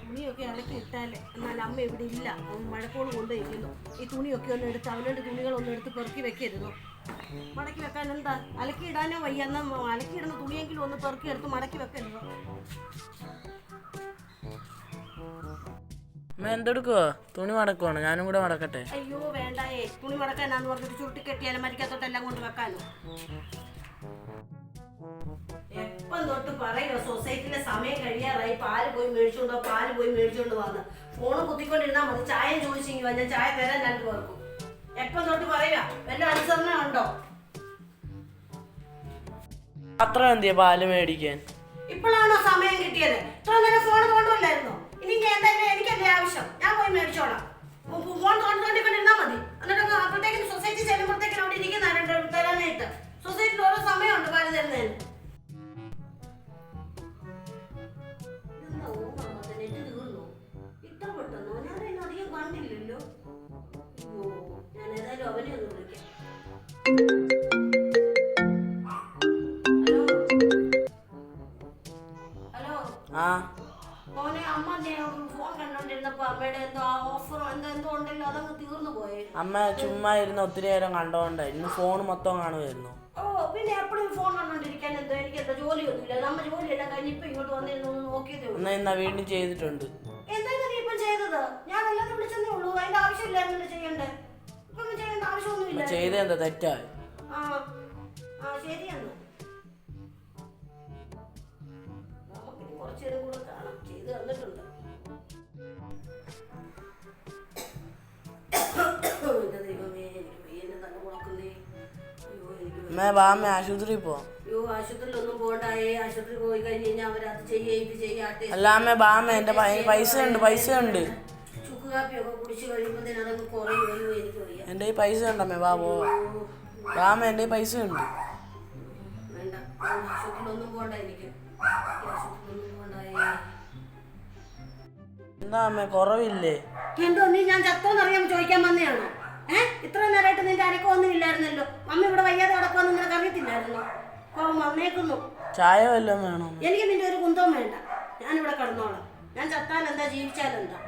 തുണിയൊക്കെ അലക്കി ഇട്ടാലേ എന്നാൽ അമ്മ ഇവിടെ ഇല്ല. അവൻ മഴക്കോട് കൊണ്ടുപോയിരിക്കുന്നു. ഈ തുണിയൊക്കെ ഒന്ന് എടുത്ത് അവനോട് തുണികളൊന്നും എടുത്ത് പെറുക്കി വെക്കരുതോ മടക്കി വെക്കാൻ എന്താ? അലക്കി ഇടാനോ വയ്യ. എന്നാ അലക്കി ഇടുന്ന തുണിയെങ്കിലും ഒന്ന് പെറുക്കി എടുത്ത് മടക്കി വെക്കരുതോ എന്തെടുക്കുവാ? തുണി മടക്കുവാണ്? ഞാനും കൂടെ മടക്കട്ടെ. അയ്യോ വേണ്ടായേ. തുണി മടക്കാനാന്ന് പറഞ്ഞിട്ട് ചുരുട്ടി കെട്ടിയാലും മരിക്കാത്തോട്ടെല്ലാം കൊണ്ട് വെക്കാനോ എപ്പം തൊട്ട് പറയുക സൊസൈറ്റിയിലെ സമയം കഴിയാറായി പാൽ പോയി മേടിച്ചോണ്ടോ പാൽ പോയി മേടിച്ചുകൊണ്ട് വന്ന് ഫോണ് കുത്തിക്കൊണ്ടിരുന്നാ മതി. ചായ ചോദിച്ചെങ്കിൽ വാ, ഞാൻ ചായ തരാൻ രണ്ടു പേർക്കും. എപ്പം തൊട്ട് പറയുക വല്ല അനുസരണ ഉണ്ടോ? അത്ര എന്തിയാ പാൽ മേടിക്കാൻ? ഇപ്പോഴാണോ സമയം കിട്ടിയത്? മോനെ അമ്മ ദേ ഫോൺ കണ്ടോണ്ടിരുന്നപ്പോ അമ്മയുടെ എന്തോ ആ ഓഫർ എന്തോ എന്തോ ഉണ്ടല്ലോ അതങ്ങ് തീർന്നു പോയേ. അമ്മ ചുമ്മാ ഇരുന്ന് ഒത്തിരി നേരം കണ്ടോണ്ട ഇന്ന് ഫോൺ മൊത്തം കാണുമായിരുന്നു ഓ പിന്നെ എപ്പോഴും ഫോൺ കണ്ടോണ്ടിരിക്കാൻ എന്തോ എനിക്ക് എന്തോ ജോലിയൊന്നുമില്ല. നമ്മ ജോലിയെല്ലാം കഴിഞ്ഞ് ഇപ്പൊ ഇങ്ങോട്ട് വന്നിരുന്നു നോക്കിയതേ എന്നാ ഇന്നാ വീണ്ടും ചെയ്തിട്ടുണ്ട്. എന്തായിരുന്നു നീ ഇപ്പം ചെയ്തത്? ഞാൻ അല്ലാതെ വിളിച്ചതേ ഉള്ളൂ. അതിന്റെ ആവശ്യമില്ലായിരുന്നല്ലോ ചെയ്യണ്ടേ? ഇപ്പൊ ചെയ്യേണ്ട ആവശ്യമൊന്നുമില്ല. ചെയ്തെന്താ തെറ്റായി ആ ആ ശരിയെന്ന്. നമുക്കിനി കുറച്ചു നേരം കൂടെ കാണാം. ചെയ്ത് തന്നിട്ടുണ്ട്. എന്റെ ദൈവമേ എനിക്ക് വയ്യന്നെ തന്നെ മുളക്കുന്നേ അയ്യോ എനിക്ക് വയ്യ. അമ്മ വാ അമ്മ ആശുപത്രിയിൽ പോവാം അയ്യോ ആശുപത്രിയിലൊന്നും പോകണ്ടായേ. ആശുപത്രി പോയി കഴിഞ്ഞ് കഴിഞ്ഞാൽ അവരത് ചെയ്യേ ഇത് ചെയ്യാട്ടെ അല്ല അമ്മ വാ അമ്മ എന്റെ പൈ- പൈസ ഉണ്ട് പൈസ ഉണ്ട്. ചുക്ക് കാപ്പിയൊക്കെ കുടിച്ച് കഴിയുമ്പോഴത്തേനും അതങ്ങ് കുറയും അയ്യോ എനിക്ക് വയ്യ എന്റെ കയ്യിൽ പൈസ ഉണ്ട് അമ്മ വാ പോവാ വാ അമ്മ എന്റെ കയ്യിൽ പൈസ ഉണ്ട്. വേണ്ട. ആശുപത്രിയിലൊന്നും പോകണ്ട എനിക്ക്. അമ്മ കുറവില്ലേ? എന്തോ നീ ഞാൻ ചത്തോന്നറിയാൻ ചോദിക്കാൻ വന്നെയാണോ? ഏ? ഇത്ര നേരമായിട്ട് നിന്റെ അനക്കമൊന്നും ഇല്ലായിരുന്നല്ലോ അമ്മ ഇവിടെ വയ്യാതെ കിടക്കുമെന്ന് നിനക്ക് അറിയത്തില്ലായിരുന്നോ? കോപം വന്നേക്കുന്നു. ചായ വല്ലതും വേണോ എനിക്ക് നിന്റെ ഒരു കുന്തവും വേണ്ട. ഞാനിവിടെ കിടന്നോളാം. ഞാൻ ചത്താൽ എന്താ ജീവിച്ചാൽ എന്താ?